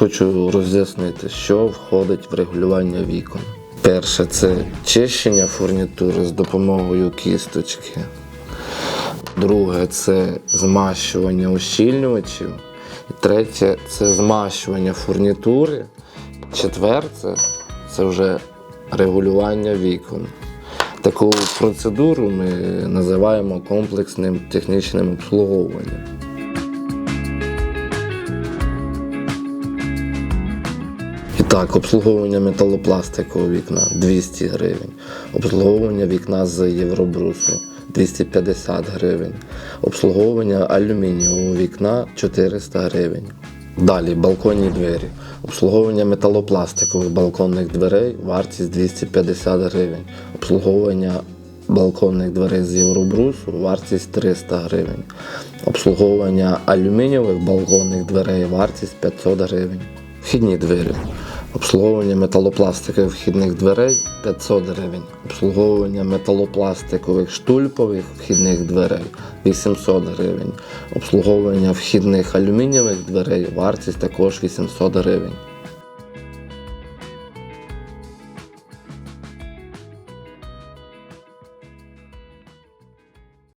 Хочу роз'яснити, що входить в регулювання вікон. Перше це чищення фурнітури з допомогою кісточки. Друге це змащування ущільнювачів. І третє це змащування фурнітури. Четверте це вже регулювання вікон. Таку процедуру ми називаємо комплексним технічним обслуговуванням. Так, обслуговування металопластикового вікна 200 гривень, обслуговування вікна з євробрусу 250 гривень, обслуговування алюмінієвого вікна 400 гривень. Далі балконні двері. Обслуговування металопластикових балконних дверей вартість 250 гривень. Обслуговування балконних дверей з євробрусу вартість 300 гривень. Обслуговування алюмінієвих балконних дверей вартість 500 гривень. Вхідні двері. Обслуговування металопластикових вхідних дверей 500 гривень. Обслуговування металопластикових штульпових вхідних дверей 800 гривень. Обслуговування вхідних алюмінієвих дверей вартість також 800 гривень.